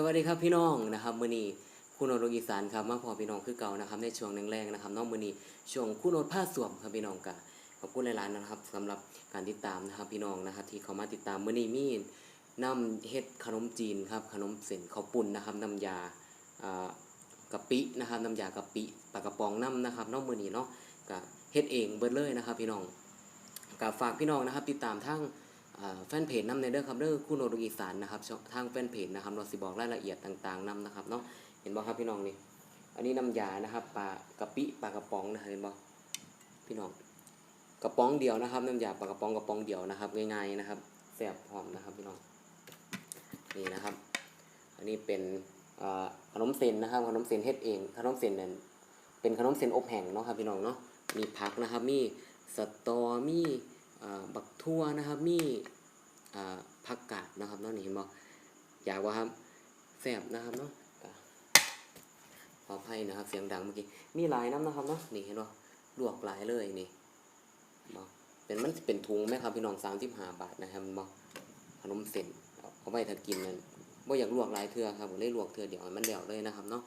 สวัสดีครับพี่น้องนะครับมื้อนี้คุณโนตอีสานครับมาพอพี่น้องคือเก่านะครับในช่วงแรงๆนะครับน้องมื้อนี้ช่วงคุณโนตผ้าสวมครับพี่น้องกะขอบคุณหลายๆนะครับสำหรับการติดตามนะครับพี่น้องนะครับ ที่เขามาติดตามมื้อนี้มีน้ำเฮ็ดขนมจีนครับขนมเส้นข้าวปุ้นนะครับน้ำยาอ่ากะปินะครับน้ำยากะปิปลากระป๋องน้ำนะครับน้องมื้อนี้เนาะกะเฮ็ดเองเบิดเลยนะครับ พี่น้องกะฝากพี่น้องนะครับ ติดตามทาง แฟนเพจนำในเด้องครับเด้องคู่โนรุอีสานนะครับทางแฟนเพจนะครับเราสิบอกรายละเอียดต่างๆนำนะครับเนาะเห็นบ่ครับพี่น้องนี่อันนี้น้ำยานะครับปลากระปิปลากระป๋องนะครับเห็นบ่พี่น้องกระป๋องเดียวนะครับ น้ำยาปลากระป๋องกระป๋องเดียวนะครับง่ายๆนะครับแซ่บหอมนะครับพี่น้องนี่นะครับ อันนี้เป็นขนมเส้นนะครับขนมเส้นเฮ็ดเองขนมเส้นเนี่ยเป็นขนมเส้นอบแห้งเนาะครับพี่น้องเนาะมีผักนะครับมีสตอมีบักทั่วนะครับมี ผักกาดนะครับเนาะนี่เห็นบ่อยากว่าครับแซ่บนะครับเนาะขออภัยนะครับ เสียงดังเมื่อกี้มีหลายน้ำนะครับเนาะนี่เห็นบ่ลวกหลายเลยนี่บ่เป็นมันเป็นถุงไหมครับพี่น้อง35บห้าบาทนะครับบ่ขนมเส้นเอาไว้ถ้ากินนั่นบ่อยากลวกหลายเทื่อครับก็เลยลวกเทื่อเดี๋ยวมันแล้วเลยนะครับเนาะ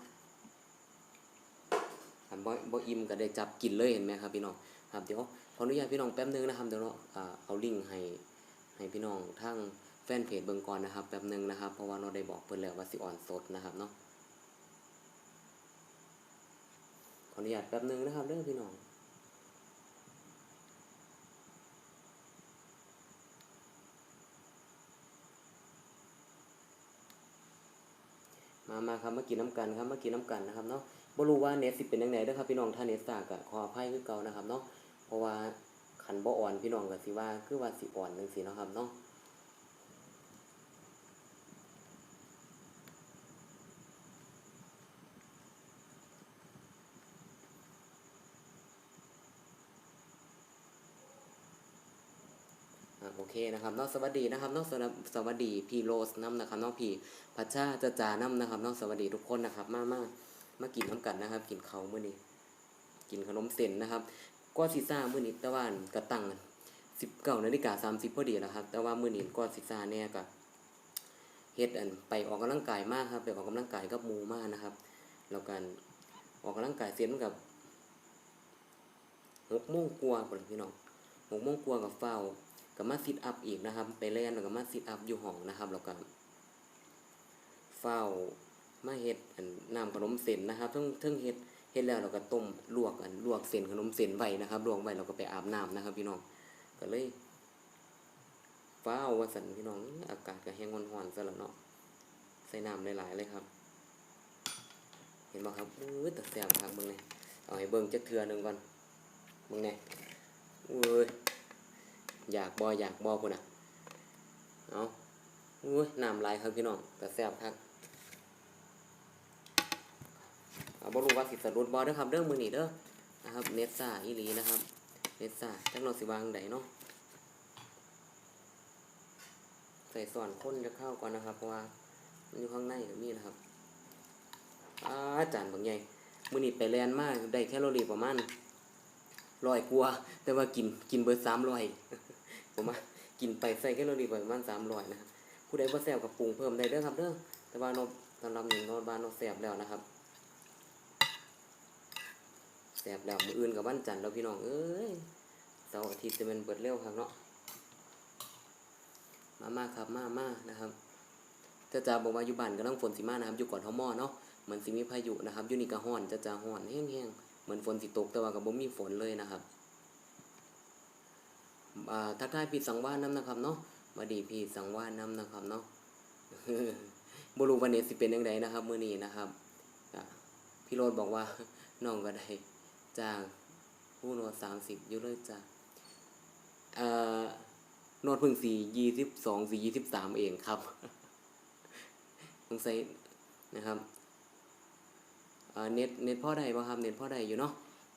คันบ่บ่อิ่มก็ได้จับกินเลยเห็นไหมครับพี่น้องครับเดี๋ยวขออนุญาตพี่น้องแป๊บนึงนะครับเดี๋ยวเนาะอ่าเอาลิงก์ให้ ให้พี่น้องทั้งแฟนเพจเบิงก่อนนะครับแป๊บหนึงนะครับเพราะว่าเราได้บอกเพิ่นแล้วว่าสิออนสดนะครับเนาะขออนุญาตแป๊บหนึงนะครับเด้อพี่น้องมามาครับมากินน้ำกันครับมากินน้ำกันนะครับเนาะบ่รู้ว่าเน็ตสิเป็นจังไดเด้อครับพี่น้องถ้าเน็ตสากก็ขออภัยคือเก่านะครับเนาะเพราะว่า คันบ่อ่อนพี่น้องก็สิว่าคือว่าสิอ่อนจังซี่เนาะครับเนาะอ่าโอเคนะครับเนอกสวัสดีนะครับเนอกสวัสวัสดีพี่โรสน้ำนะครับเนอกพี่พัชชาจะจาน้ำนะครับเนอกสวัสดีทุกคนนะครับ มากมากมากินน้ำกันนะครับ กินเขาวมื้อนี้กินขนมเส้นนะครับ ก็สิซ่ามื้อนี้แต่ว่ากระตั้งสิบเก้านาฬิกาสามสิบพอดีแล้วครับ แต่ว่ามื้อนี้ก็สิซ่าแน่ก็เฮ็ดอันไปออกกำลังกายมากครับไปออกกำลังกายกับหมูมากนะครับ แล้วกันออกกำลังกายเสร็จกับหกโมงกว่าพุ่นพี่น้องหกโมงกว่ากับเฝ้าก็มาซิทอัพอีกนะครับ ไปเล่นแล้วก็มาซิทอัพอยู่ห้องนะครับ แล้วก็เฝ้ามาเฮ็ดอันน้ำขนมเส้นนะครับทั้งทั้งเฮ็ด เฮ็ดแล้วเราก็ต้มลวกอันลวกเส้นขนมเส้นไว้นะครับลวกไว้เราก็ไปอาบน้ำนะครับ พี่น้องก็เลยเฝ้าว่าสันพี่น้องอากาศก็แห้งร้อนๆซะแล้วเนาะใส่น้ำหลายๆเลยครับ เห็นบ่ครับอุ้ยแต่แซ่บคักเบิ่งนี่เอาให้เบิ่งจักเทื่อหนึงก่อนเบิ่งแน่อุ้ยอยากบออยากบอพุ่นอะเอาอุ้ยน้ำลายครับพี่น้องแต่แซ่บครับเอา บ่รู้ว่าสิสะดุดบอเด้อครับเด้อมือนี้เด้อนะครับเน็ตซ่าอีลีนะครับเน็ตซ่าจักหนอสิวางใดเนาะใส่ส่วนข้นจะเข้าก่อนนะครับเพราะว่ามันอยู่ข้างในกับมีนะครับอาจานบางใหญ่มือนี้ไปแลนมากได้แคลอรี่ประมาณร้อยกว่าแต่ว่ากินกินเบิดสามร้อยผมว่ากินไปใส่แคลอรี่ประมาณสามร้อยนะครับผู้ใดบ่แซ่บกับปรุงเพิ่มได้เด้อครับเด้อแต่ว่าเนาสำหรับหนึ่งนอนบ้านเนาะแซ่บแล้วนะครับ แซ่บแล้วมืออื่นกับวันจันทร์แล้วพี่น้องเอ้ยเสาร์อาทิตย์จะเป็นเบิดเร็วครับเนาะมามาครับมามานะครับจะจะบอกว่าอยู่บ้านกำลังฝนสิมานะครับอยู่ก่อนเฮาหม้อเนาะเหมือนสิมีพายุนะครับอยู่นี่ก็ร้อนจะจะร้อนแห้งๆเหมือนฝนสิตกแต่ว่าก็บ่มีฝนเลยนะครับอ่าทักทายพี่สังวานน้ำนะครับเนาะมาดีพี่สังวานน้ำนะครับเนาะบ่รู้วันนี้สิเป็นยังไงนะครับ มื้อนี้นะครับพี่โรดบอกว่าน้องก็ได้ จ้างผู้โนด30อยู่เลยจ้ะเอ่อโนดเพิ่ง4 22 4 23เองครับสงสัยนะครับเน็ตเน็ตพ่อใดบ่ครับเน็ตพ่อใดอยู่เนาะ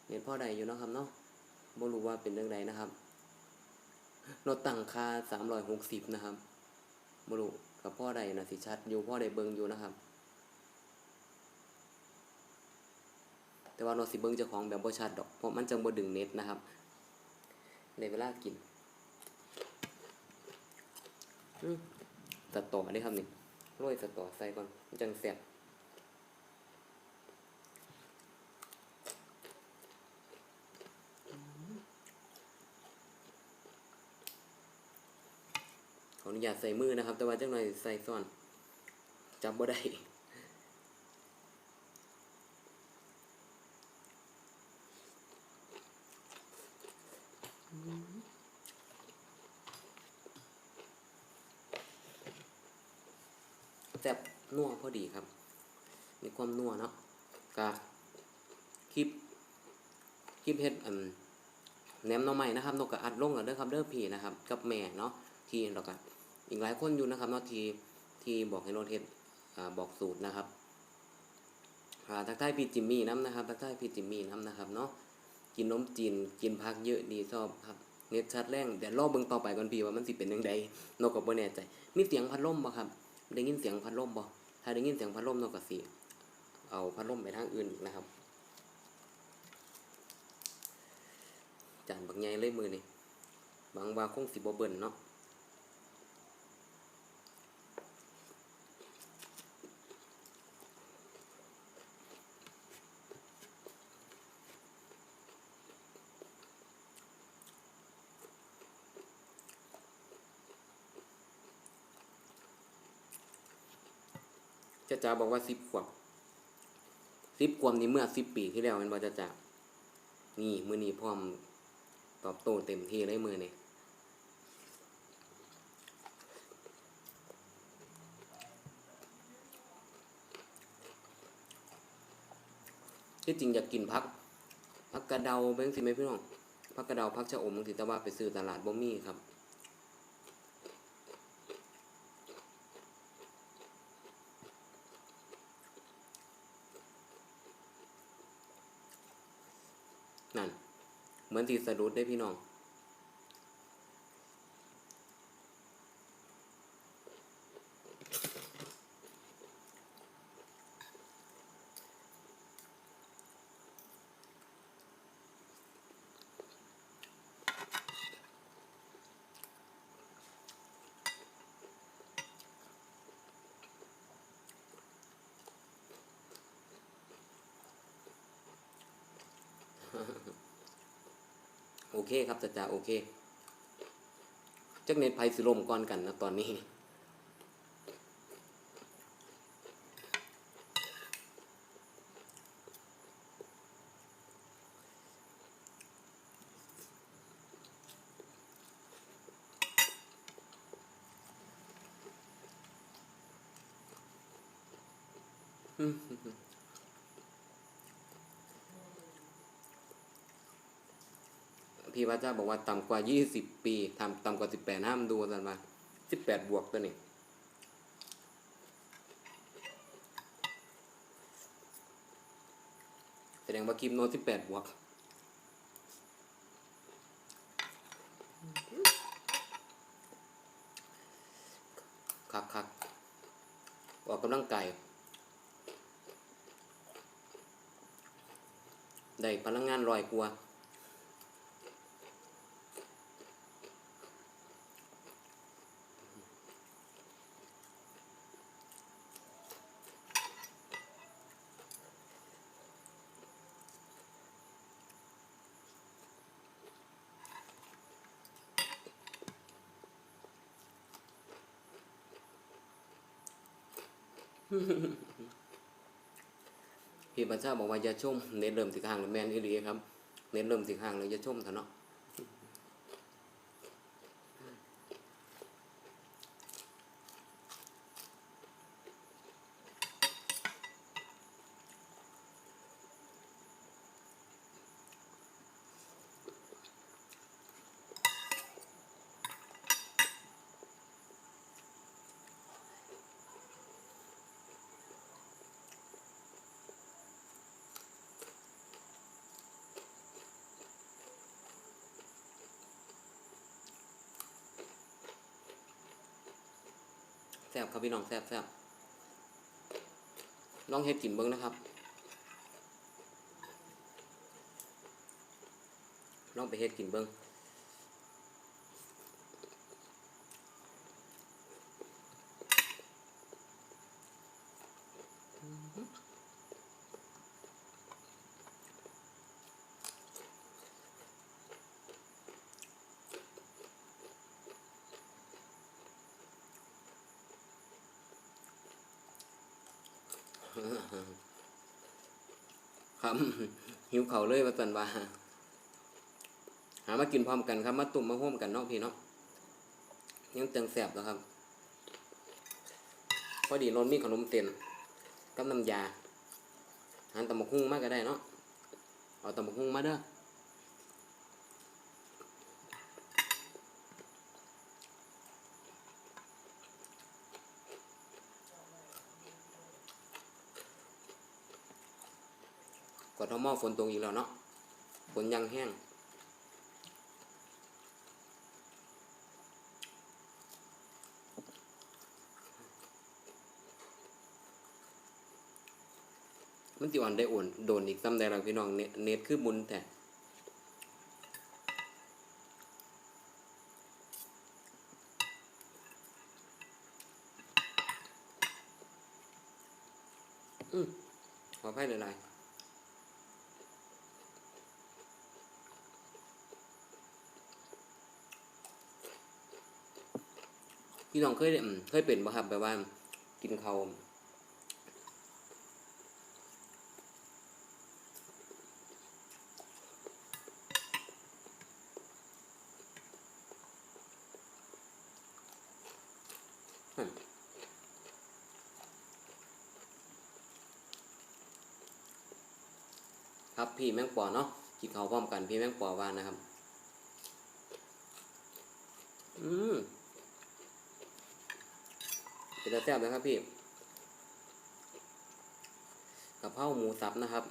เน็ตพ่อใดอยู่เนาะครับเนาะบ่รู้ว่าเป็นเรื่องใดนะครับโนตตั้งค่า360นะครับบ่รู้กับพ่อใดนะสิชัดอยู่พ่อใดเบิงอยู่นะครับ แต่ว่าโนตสิเบิ่งเจ้าของแบบบ่ชัดดอกเพราะมันจังบ่ดึงเน็ตนะครับ ในเวลากินตัดต่อได้ครับนี่โรยสตอใส่ก่อนจังแซ่บขออนุญาตใส่มือนะครับ แต่ว่าจังหน่อยใส่ซ่อนจับบ่ได้ แซ่บนัวพอ ดีครับ มีความนัวเนาะกะคลิปคลิปเฮ็ดอันแหนมน่อไม้นะครับนกกะอัดลงกันเด้อครับเด้อพี่นะครับ กับแม่เนาะที่เราก็อีกหลายคนอยู่นะครับเนาะที่ที่บอกให้โนตเฮ็ดบอกสูตรนะครับอ่าทักทายพี่จิมมี่น้ำนะครับทักทายพี่จิมมี่น้ำนะครับเนาะกินนมจีนกินผักเยอะดีชอบครับเน็ตชัดแรงเดี๋ยวรอบเบิ่งต่อไปก่อนพี่ว่ามันสิเป็นยังไงนกก็บ่แน่ใจมีเสียงพัดลมบ่ครับได้ยินเสียงพัดลมบ่ ถ้าได้ยินเสียงพัดลมนกกระสีเอาพัดลมไปทางอื่นอีกนะครับจานบักใหญ่เลยมือนี่บางว่าคงสิบบเบิ่นเนาะ จะจ๋าบอกว่าสิบขวบสิบขวบนี่เมื่อสิบปีที่แล้วมันบอกจะจ๋านี่มือนี้พร้อมตอบโต้เต็มที่เลยมือนี่ที่จริงอยากกินพักพักกระเดาเบ้งสิไหมพี่น้องพักกระเดาพักชะอมบางทีแต่ว่าไปซื้อตลาดบ่มีครับ นั่น เหมือนที่สรุดได้พี่น้อง เคครับจ้าจ๋าโอเคจักเน็ตไพสิลมก่อนกันนะตอนนี้ พี่ว่าจ้าบอกว่าต่ำกว่า20ปีทำต่ำกว่า18ห้ามดูกันมา18บวกตัวนี้แสดงว่าคลิปโน้ต18บวกคักคักออกกำลังกายได้พลังงานลอยกว่า พี่พระเจ้าบอกว่าอย่าชมเน้นเริ่มสิข้างแล้วแม่นอีหลีครับ เน้นเริ่มสิข้างแล้วอย่าชมเถอะเนาะ ซ่บครับพี่น้องแซ่บแซ่บลองเฮ็ดกินเบิ้งนะครับ ลองไปเฮ็ดกินเบิ้ง ครับหิวเข่าเลยว่าสันว่าหามากินพร้อมกันครับมาตุ่มมาห่มกันเนาะพี่เนาะยังเตียงแสบแล้วครับ พอดีนนท์มีขนมเต็นกับน้ำยาหานตำบักหุ่งมากก็ได้เนาะเอาตำบักหุ่งมาเด้อ ทมอฝนตกอีกแล้วเนาะฝนยังแห้ง มันสิอ่อนได้อ่อนโดนอีกซ้ำใดเราพี่น้องเน็ตคือมุนแต่ขอไพ่หลายๆ พี่น้องเคยเคยเป็นบ่ครับแบบว่า กินเขาวครับพี่แมงปอเนาะกินเขาวพร้อมกันพี่แมงปอว่านะครับ อืม จะแซ่บเลยครับพี่กะเพราหมูสับนะครับ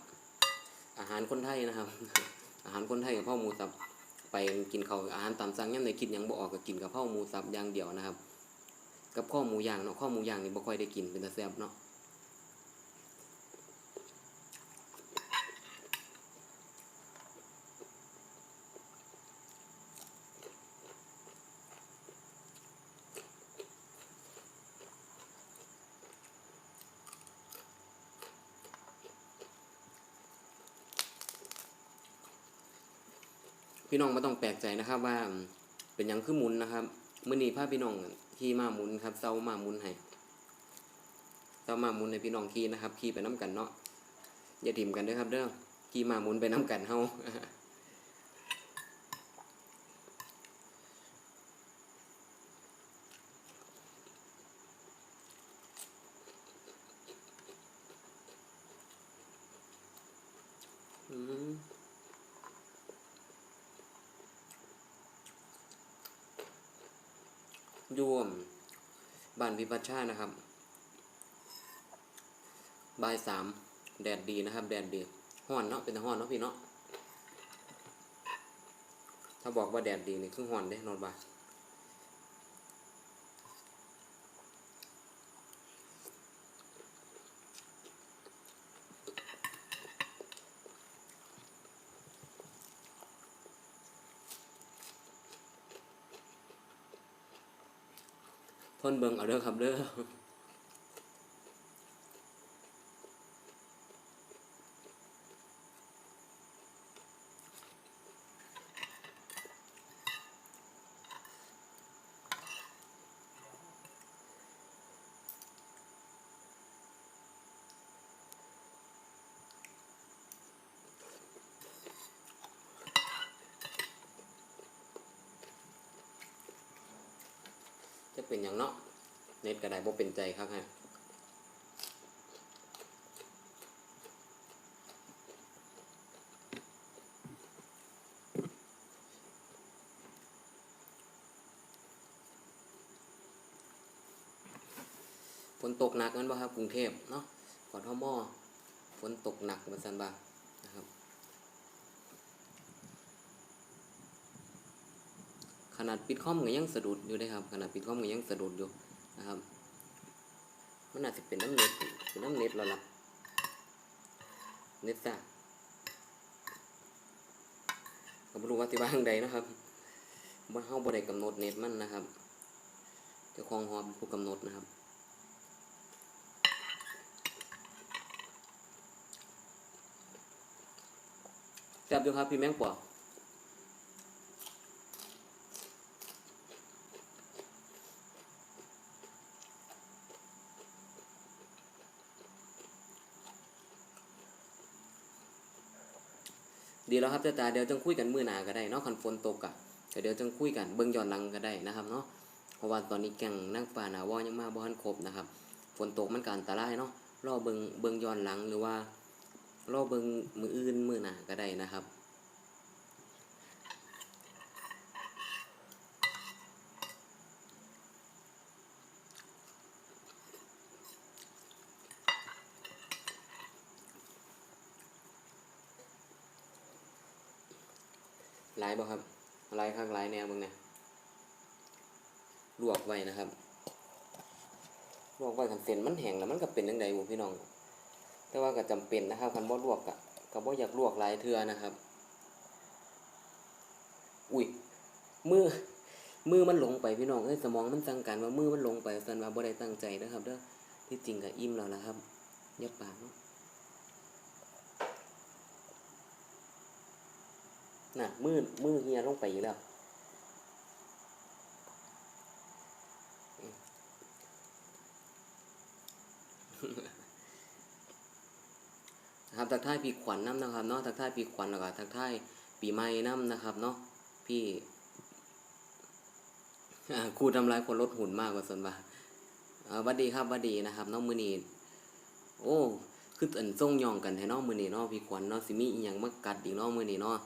อาหารคนไทยนะครับ อาหารคนไทยกับเพราหมูสับ ไปกินเขาอาหารตามสั่งย่ยในคิดหยังบ่ออกก็กินกับเพราหมูสับอย่างเดียวนะครับ กับข้อหมูย่างเนาะข้อหมูย่างนี่บ่ค่อยได้กินเป็นตาแซ่บเนาะ พี่น้องไม่ต้องแปลกใจนะครับ ว่าเป็นยังคือหมุนนะครับเมื่อนี้พาพี่น้องขี่มาหมุนครับเซามาหมุนให้เซามาหมุนให้พี่น้องขี่นะครับขี่ไปน้กันเนาะอย่าถิ่มกันด้วยครับเด้อขี่มาหมุนไปน้กันเฮา อืม ยวม บ้านพิพัชชานะครับบ่ายสามแดดดีนะครับ แดดดีห้อนเนาะเป็นแต่ห้อนเนาะพี่เนาะถ้าบอกว่าแดดดีนี่คือห้อนเด้นอนบ่าย ทนเบิงเอาเด้อครับเด้อ จะเป็นอย่างเนาะ เน็ตก็ได้บ่เป็นใจครับฮะฝนตกหนักนั่นบ่ครับกรุงเทพเนาะกทมฝนตกหนักมาสันบานะครับขนาดปิดคอมก็ยังสะดุดอยู่เลยครับ ขนาดปิดคอมก็ยังสะดุดอยู่ นะครับ มันอาจจะเป็นน้ำเน็ตเป็นน้ำเน็ตแล้วล่ะเน็ตซ่าก็ไม่รู้ว่าที่บ้านใดนะครับว่าเฮาบ่ได้กำหนดเน็ตมันนะครับเจ้าของหอเป็นผู้กำหนดนะครับแซ่บอยู่ครับพี่แมงปอ แล้วครับจ้าตาเดี๋ยวจังคุยกันมื้อหน้าก็ได้เนาะคันฝนตกอะก็เดี๋ยวจังคุยกันเบิ่งย้อนหลังก็ได้นะครับเนาะเพราะว่าตอนนี้แกงนั่งป่าหนาวอยังมาบ่ทันครบนะครับ ฝนตกมันก็อันตรายเนาะรอเบิ่งเบิ่งย้อนหลังหรือว่ารอเบิ่งมืออื่นมื้อหน้าก็ได้นะครับ ลายบ่ครับหลายข้างหลายแนวเบิ่งเนี่ยลวกไว้นะครับลวกไว้คันเส้นมันแห้งแล้วมันก็เป็นจังไดบ่พี่น้อง แต่ว่าก็จำเป็นนะครับคันบ่ลวกก็ก็บ่อยากลวกลายเทื่อนะครับ อุ้ยมือมือมันหลงไปพี่น้องเอ้ยสมองมันสั่งการว่ามือมันหลงไปซั่นว่าบ่ได้ตั้งใจนะครับเด้อที่จริงก็อิ่มแล้วนะครับอย่าปากเนาะ น่ะมือมือเฮียลงไปอีกแล้วนะครับทักทายปีขวัญน้ำนะครับเนาะทักทายปีขวัญแล้วก็ทักทายปีใหม่น้ำนะครับเนาะพี่ครูทำลายคนลดหุ่นมากกว่าส่วนบาอ่าหวัดดีครับวัดดีนะครับน้องมือนีโอ้คืออันส่งยองกันให้น้องมือนีเนาะพี่ขวัญเนาะสิมีอีหยังมากัดอีกเนาะมือนีเนาะ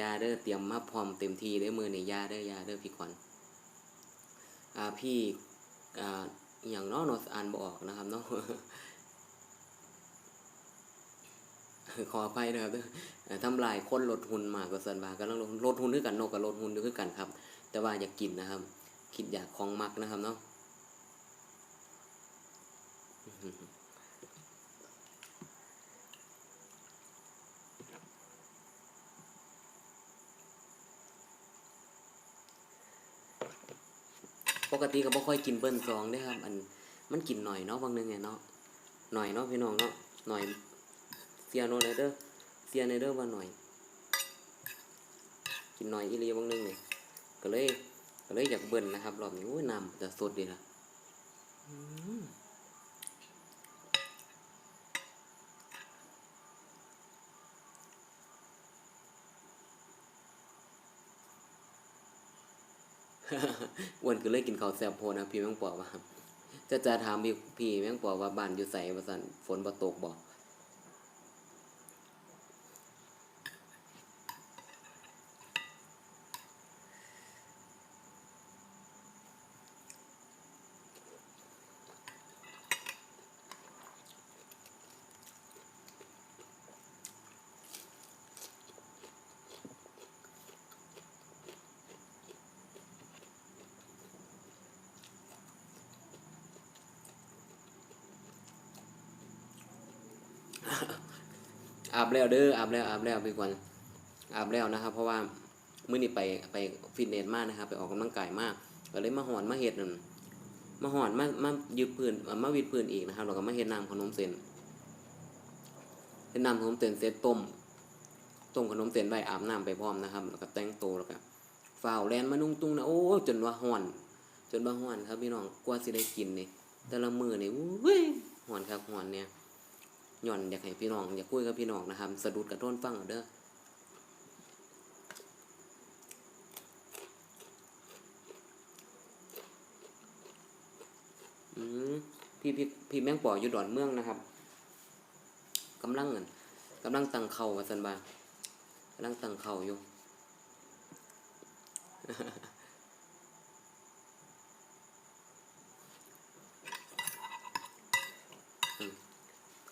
ยาเด้อเตรียมมาพร้อมเต็มที่เด้อมือในยาเด้อยาเด้อพี่ขวัญอ่าพี่อ่าอย่างนาะเนาะอ่านบอกนะครับเนาะขออภัยนะครับทำลายคนลดหุ่นมากกว่าส่วนบาก็ต้องลดหุ่นด้วยกันนกกับลดหุ่นด้วยกันครับ แต่ว่าอยากกินนะครับ คิดอยากของมักนะครับเนาะ ปกติก็บ่ค่อยกินเบิ้ลซองได้ครับ อันมันกินหน่อยเนาะบางนึงไงเนาะหน่อยเนาะพี่น้องเนาะหน่อยเสียโนเนเดอร์เสียไนเดอร์ว่าหน่อย กินหน่อยอีเลีบางนึงนี่ก็เลยก็เลยอยากเบิ้ลนะครับรอบนี้โอ้ยน้ำจะสดดีนะ อ้วนก็เลยกินข้าวแซ่บโพนะพี่แมงปอว่าจะจะถามพี่พี่แมงปอว่าบ้านอยู่ใสว่าสันฝนบ่ตกบ่ อาบแล้วเด้ออาบแล้วอาบแล้วพี่กวนอาบแล้วนะครับ เพราะว่ามื้อนี้ไปไปฟิตเนสมากนะครับ ไปออกกำลังกายมากก็เลยมาหอนมาเฮ็ดนั่นมาหอนมามายืดพื้นมาวิดพื้นอีกนะครับแล้วก็มาเฮ็ดน้ำขนมเส้นเฮ็ดน้ำขนมเส้นเสร็จต้มต้มขนมเส้นไว้อาบน้ำไปพร้อมนะครับแล้วก็แต่งตัวแล้วก็ฝ่าวแลนมานุ่งตุ้งนะโอ้จนว่าฮ้อน จนว่าฮ้อนครับพี่น้องกว่าสิได้กินนี่แต่ละมือนี่อุ้ยฮ้อนครับฮ้อนเนี่ย ย่อนอยากให้พี่น้องอยากคุยกับพี่น้องนะครับ สะดุดกระโทนฟังเด้อพี่พี่พี่แมงป่ออยู่ดอนเมืองนะครับกำลังเงินกำลังตังเข่าว่าสันบากำลังตังเข่าอยู่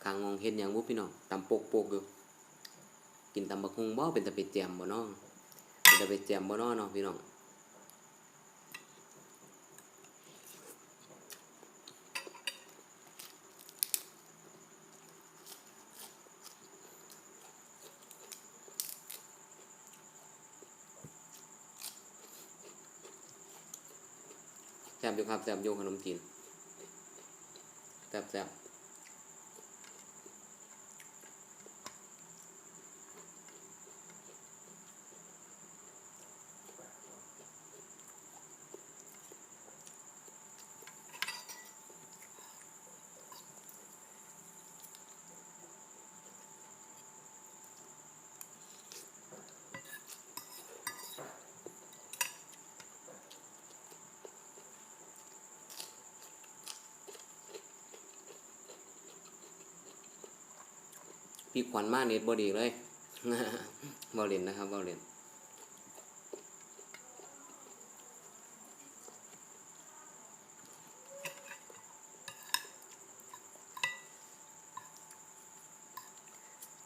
ขางงองเฮ็ดหยังบุพี่น้องตำโปกโปกๆอยู่กินตำบักฮุงบ่เป็นตะเป็ดแจมบ่น้องเป็นตะเป็ดแจมบ่น้อเนาะพี่น้องแซ่บอยู่ครับแซ่บอยู่ขนมจีนแซ่บแซ่บ พี่ขวัญมาเน็ตบอดีเลยบอลเลนนะครับบอลเลน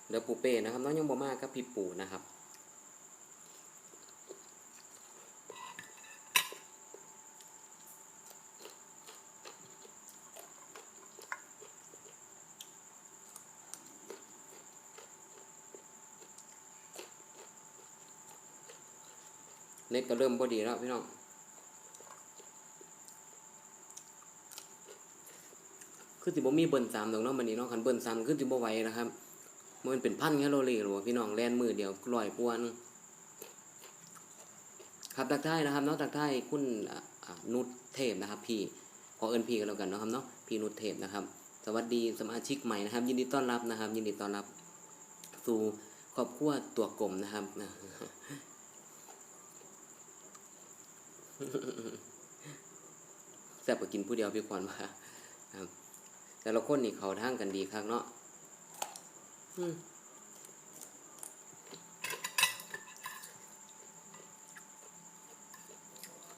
เดี๋ยวปูเป้นะครับน้องยังบ่มากับพี่ปูนะครับ น็ตก็เริ่มบ่ดีแล้วพี่น้องคือสิบ่มีเบิ้ลสามดอกเนาะมันนี้เนาะคันเบิ้ลสามคือสิบ่ไหวนะครับมันเป็นพันแคลอรี่หรอพี่น้องแลนมือเดียวร้อยกว่าหนึงครับตักทายนะครับเนาะตักทายคุณนุชเทพนะครับ พี่ขอเอิ้นพี่กันแล้วกันเนาะครับเนาะพี่นุชเทพนะครับ สวัสดีสมาชิกใหม่นะครับ ยินดีต้อนรับนะครับ ยินดีต้อนรับ สู่ครอบครัวตัวกลมนะครับ แซ่บกว่ากินผู้เดียวพี่ขวัญว่าครับแต่ละคนนี่เขาทางกันดีครับเนาะอืม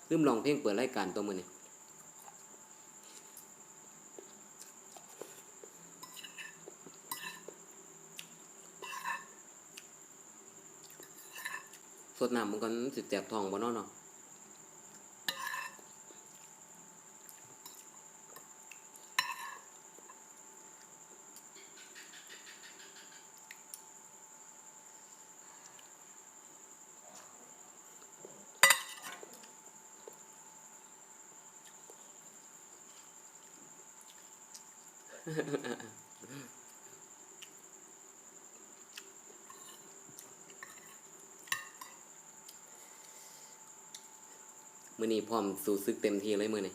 ลืมลองเพลงเปิดรายการตัวมือนี่สดน้ำมันกันสิแจบทองบ่นาะเนาะ มื่อนี้พร้อมสู่ซึกเต็มที่เลยมือนี้